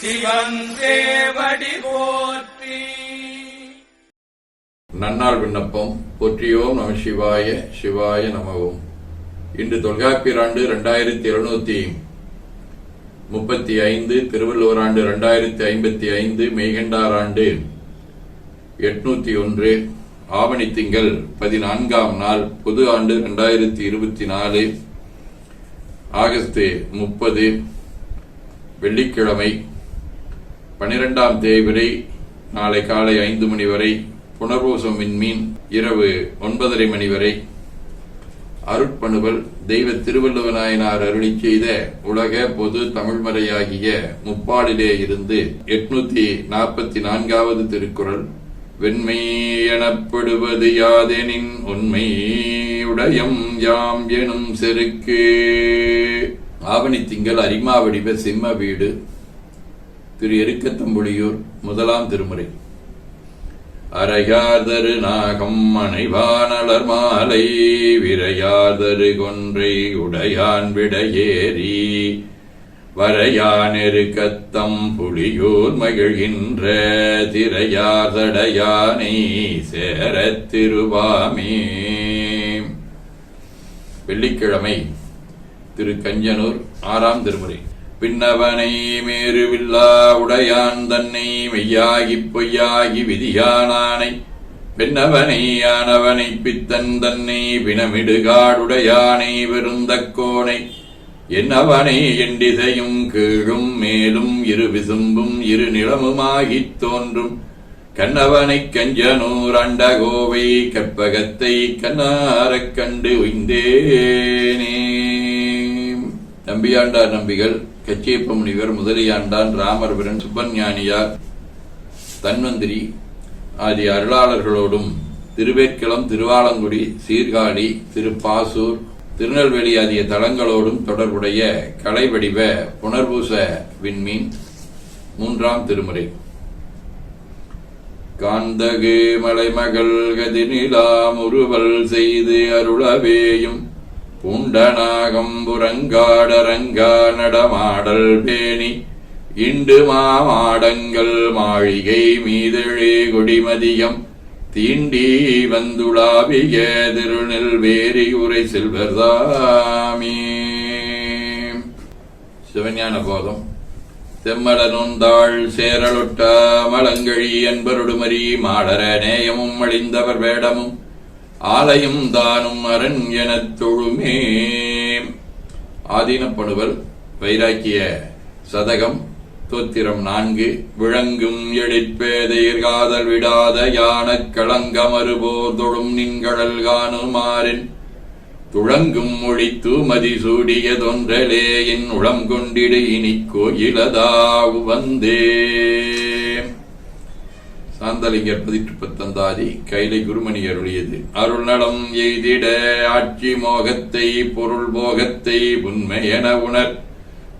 சிவன் போற்றி. நன்னாள் விண்ணப்பம். போற்றியோம் நம சிவாய சிவாய நமவோம். இன்று தொல்காப்பியர் ஆண்டு இரண்டாயிரத்தி எழுநூத்தி முப்பத்தி ஐந்து திருவள்ளுவர் ஆண்டு இரண்டாயிரத்தி ஐம்பத்தி ஐந்து மெய்கண்டார் ஆண்டு எட்நூத்தி ஒன்று ஆவணி திங்கள் பதினான்காம் நாள் பொது ஆண்டு இரண்டாயிரத்தி இருபத்தி நாலு ஆகஸ்ட் முப்பது வெள்ளிக்கிழமை பனிரெண்டாம் தேதி நாளை காலை ஐந்து மணி வரை புனர்வோசம் விண்மீன் இரவு ஒன்பதரை மணி வரை. அருட்பணுவல் தெய்வ திருவள்ளுவநாயனார் அருளி செய்த உலக பொது தமிழ்மறையாகிய முப்பாடிலே இருந்து எட்நூத்தி நாற்பத்தி நான்காவது திருக்குறள் வெண்மை எனப்படுவது யாதெனின் உண்மை உடையம் யாம் எனும் செருக்கு. ஆவணி திங்கள் அரிமா வடிவ சிம்ம வீடு திரு எருக்கத்தம்பொழியூர் முதலாம் திருமுறை. அரையாதரு நாகம் மனைவானலர் மாலை விரையாதரு கொன்றை உடையான் விடையேறி வரையானெருக்கத்தம் புலியூர் மகிழ்கின்ற திரையாதடையானை சேரத் திருவாமே. வெள்ளிக்கிழமை திரு கஞ்சனூர் ஆறாம் திருமுறை. பின்னவனை மேருவில்லா உடையான் தன்னை மெய்யாகிப் பொய்யாகி விதியானானை. பின்னவனை ஆனவனை பித்தன் தன்னை பிணமிடுகாடுடையானை வினமிடுகாடுடையானை விருந்தக்கோனை என்னவனை எண்டிசையும் கீழும் மேலும் இரு விசும்பும் இரு நிலமுமாகித் தோன்றும். கண்ணவனைக் கஞ்சனூர் அண்டகோவை கற்பகத்தை கண்ணாரக் கண்டு உய்ந்தேனே. நம்பியாண்டார் நம்பிகள் கச்சியப்ப முனிவர் முதலியாண்டான் ராமர்பிரன் சுப்பஞானியார் தன்வந்திரி ஆகிய அருளாளர்களோடும் திருவேற்களம் திருவாலங்குடி சீர்காழி திருப்பாசூர் திருநெல்வேலி ஆகிய தலங்களோடும் தொடர்புடைய கலைவடிவ புனர்பூச விண்மீன் மூன்றாம் திருமுறை. காந்தகு மலைமகள் கதிநிலாம் உருவல் செய்து அருளவேயும் புண்டனாகம்புரங்காடரங்கா நடமாடல் பேணி இண்டு மாமாடங்கள் மாளிகை மீதழே கொடிமதியம். தீண்டி வந்துளாவிய திருநெல்வேரி உரை செல்வர்தாமே. சிவஞான போதம். செம்மலனுந்தாள் சேரலுட்ட மலங்கழி என்பருடுமரி மாடர நேயமும் அழிந்தவர் வேடமும். ஆலயம் தானும் அரண் எனத் தொழுமே. ஆதீனப்படுவல் வைராக்கிய சதகம் தோத்திரம் நான்கு விளங்கும் எழிற்பேதையர் காதல் விடாத யான களங்கமறுபோர் தொழும் நின்கடல் காணுமாறின். துழங்கும் மொழி தூமதி சூடிய தொன்றலே என் உளம் கொண்டிடு இனி கோயிலதாவு வந்தே. சாந்தலிங்கர் பதிற்று பத்தந்தாதி கைலை குருமணி அருளியது. அருள் நலம் எய்திட ஆட்சி மோகத்தை பொருள் போகத்தை உண்மை என உணர்.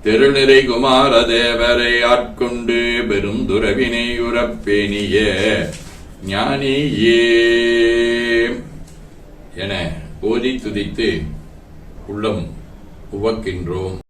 தெருநிறை குமார தேவரை ஆட்கொண்டு பெருந்துறவினை உறப்பேனிய. ஞானியே. என ஓதி துதித்து உள்ளம் உவக்கின்றோம்.